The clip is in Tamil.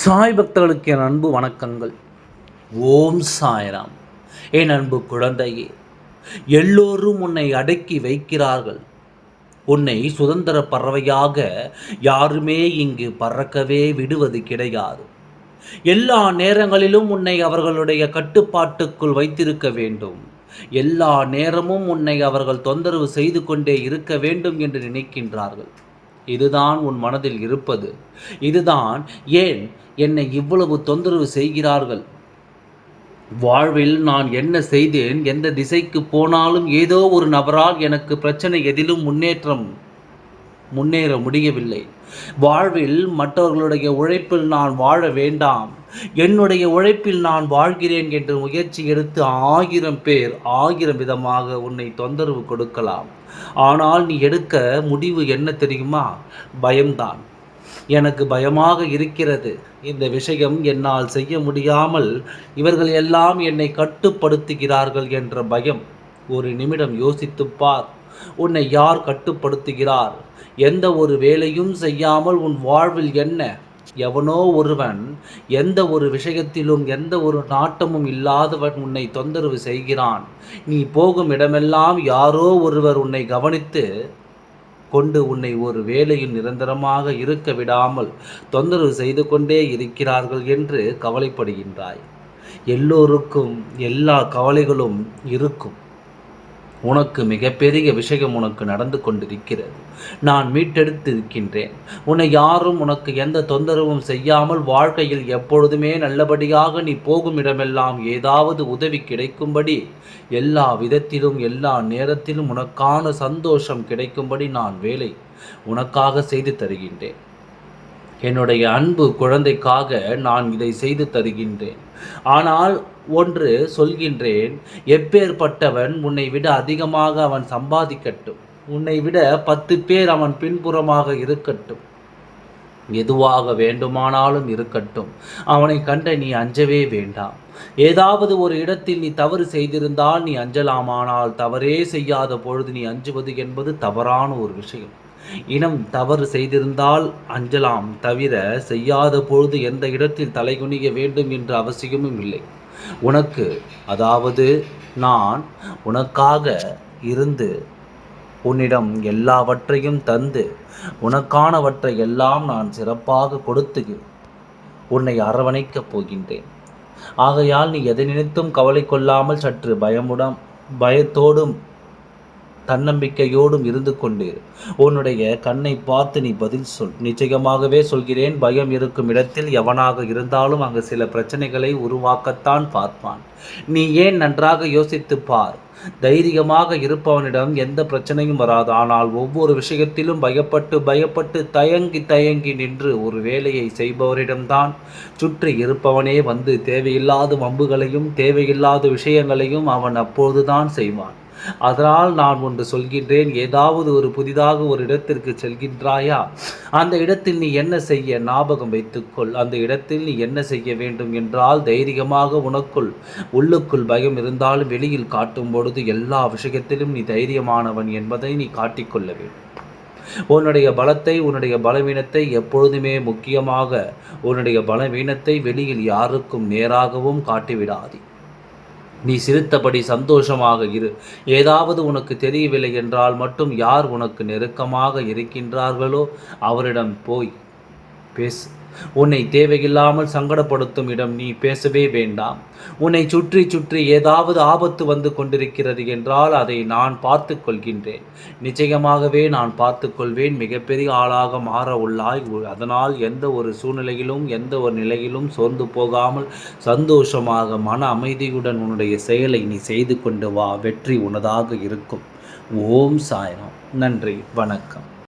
சாய் பக்தர்களுக்கு என் அன்பு வணக்கங்கள். ஓம் சாய்ராம். என் அன்பு குழந்தையே எல்லோரும் உன்னை அடக்கி வைக்கிறார்கள். உன்னை சுதந்திர பறவையாக யாருமே இங்கு பறக்கவே விடுவது கிடையாது. எல்லா நேரங்களிலும் உன்னை அவர்களுடைய கட்டுப்பாட்டுக்குள் வைத்திருக்க வேண்டும். எல்லா நேரமும் உன்னை அவர்கள் தொந்தரவு செய்து கொண்டே இருக்க வேண்டும் என்று நினைக்கின்றார்கள். இதுதான் உன் மனதில் இருப்பது. இதுதான் ஏன் என்னை இவ்வளவு தொந்தரவு செய்கிறார்கள்? வாழ்வில் நான் என்ன செய்தேன்? எந்த திசைக்கு போனாலும் ஏதோ ஒரு நபரால் எனக்கு பிரச்சனை எதிலும் முன்னேற்றம் முன்னேற முடியவில்லை. வாழ்வில் மற்றவர்களுடைய உழைப்பில் நான் வாழ வேண்டாம். என்னுடைய உழைப்பில் நான் வாழ்கிறேன் என்று முயற்சி எடுத்து ஆயிரம் பேர் ஆயிரம் விதமாக உன்னை தொந்தரவு கொடுக்கலாம். ஆனால் நீ எடுக்க முடிவு என்ன தெரியுமா? பயம்தான். எனக்கு பயமாக இருக்கிறது. இந்த விஷயம் என்னால் செய்ய முடியாமல் இவர்கள் எல்லாம் என்னை கட்டுப்படுத்துகிறார்கள் என்ற பயம். ஒரு நிமிடம் யோசித்துப்பார் உன்னை யார் கட்டுப்படுத்துகிறார்? எந்த ஒரு வேலையும் செய்யாமல் உன் வாழ்வில் என்ன? எவனோ ஒருவன் எந்த ஒரு விஷயத்திலும் எந்த ஒரு நாட்டமும் இல்லாதவன் உன்னை தொந்தரவு செய்கிறான். நீ போகும் இடமெல்லாம் யாரோ ஒருவர் உன்னை கவனித்து கொண்டு உன்னை ஒரு வேலையில் நிரந்தரமாக இருக்க விடாமல் தொந்தரவு செய்து கொண்டே இருக்கிறார்கள் என்று கவலைப்படுகின்றாய். எல்லோருக்கும் எல்லா கவலைகளும் இருக்கும். உனக்கு மிகப்பெரிய விஷயம் உனக்கு நடந்து கொண்டிருக்கிறது. நான் மீட்டெடுத்து இருக்கின்றேன் உன்னை யாரும் உனக்கு எந்த தொந்தரவும் செய்யாமல் வாழ்க்கையில் எப்பொழுதுமே நல்லபடியாக நீ போகும் இடமெல்லாம் ஏதாவது உதவி கிடைக்கும்படி எல்லா விதத்திலும் எல்லா நேரத்திலும் உனக்கான சந்தோஷம் கிடைக்கும்படி நான் வேலை உனக்காக செய்து தருகின்றேன். என்னுடைய அன்பு குழந்தைக்காக நான் இதை செய்து தருகின்றேன். ஆனால் ஒன்று சொல்கின்றேன் எப்பேற்பட்டவன் உன்னை விட அதிகமாக அவன் சம்பாதிக்கட்டும். உன்னை விட பத்து பேர் அவன் பின்புறமாக இருக்கட்டும். எதுவாக வேண்டுமானாலும் இருக்கட்டும். அவனை கண்ட நீ அஞ்சவே வேண்டாம். ஏதாவது ஒரு இடத்தில் நீ தவறு செய்திருந்தால் நீ அஞ்சலாமானால் தவறே செய்யாத பொழுது நீ அஞ்சுவது என்பது தவறான ஒரு விஷயம். இனம் தவறு செய்திருந்தால் அஞ்சலாம் தவிர செய்யாத பொழுது எந்த இடத்தில் தலைகுனிய வேண்டும் என்ற அவசியமும் இல்லை. உனக்கு அதாவது நான் உனக்காக இருந்து உன்னிடம் எல்லாவற்றையும் தந்து உனக்கானவற்றை எல்லாம் நான் சிறப்பாக கொடுத்து உன்னை அரவணைக்கப் போகின்றேன். ஆகையால் நீ எதை நினைத்தும் கவலை கொள்ளாமல் சற்று பயமுடன் பயத்தோடும் தன்னம்பிக்கையோடும் இருந்து கொண்டு உன்னுடைய கண்ணை பார்த்து நீ பதில் சொல். நிச்சயமாகவே சொல்கிறேன் பயம் இருக்கும் இடத்தில் எவனாக இருந்தாலும் அங்கு சில பிரச்சனைகளை உருவாக்கத்தான் பார்ப்பான். நீ ஏன் நன்றாக யோசித்து பார்? தைரியமாக இருப்பவனிடம் எந்த பிரச்சனையும் வராது. ஆனால் ஒவ்வொரு விஷயத்திலும் பயப்பட்டு பயப்பட்டு தயங்கி தயங்கி நின்று ஒரு வேலையை செய்பவரிடம்தான் சுற்றி இருப்பவனே வந்து தேவையில்லாத வம்புகளையும் தேவையில்லாத விஷயங்களையும் அவன் அப்போதுதான் செய்வான். அதனால் நான் ஒன்று சொல்கின்றேன் ஏதாவது ஒரு புதிதாக ஒரு இடத்திற்கு செல்கின்றாயா? அந்த இடத்தில் நீ என்ன செய்ய ஞாபகம் வைத்துக்கொள். அந்த இடத்தில் நீ என்ன செய்ய வேண்டும் என்றால் தைரியமாக உனக்குள் உள்ளுக்குள் பயம் இருந்தாலும் வெளியில் காட்டும் பொழுது எல்லா விஷயத்திலும் நீ தைரியமானவன் என்பதை நீ காட்டிக்கொள்ள வேண்டும். உன்னுடைய பலத்தை உன்னுடைய பலவீனத்தை எப்பொழுதுமே முக்கியமாக உன்னுடைய பலவீனத்தை வெளியில் யாருக்கும் நேராகவும் காட்டிவிடாதே. நீ சிரித்தபடி சந்தோஷமாக இரு. ஏதாவது உனக்கு தெரியவில்லை என்றால் மட்டும் யார் உனக்கு நெருக்கமாக இருக்கின்றார்களோ அவரிடம் போய் பேசு. உன்னை தேவையில்லாமல் சங்கடப்படுத்தும் இடம் நீ பேசவே வேண்டாம். உன்னை சுற்றி சுற்றி ஏதாவது ஆபத்து வந்து கொண்டிருக்கிறது என்றால் அதை நான் பார்த்து கொள்கின்றேன். நிச்சயமாகவே நான் பார்த்து கொள்வேன். மிகப்பெரிய ஆளாக மாற உள்ளாய். அதனால் எந்த ஒரு சூழ்நிலையிலும் எந்த ஒரு நிலையிலும் சோர்ந்து போகாமல் சந்தோஷமாக மன அமைதியுடன் உன்னுடைய செயலை நீ செய்து கொண்டு வா. வெற்றி உனதாக இருக்கும். ஓம் சாயனம் நன்றி. வணக்கம்.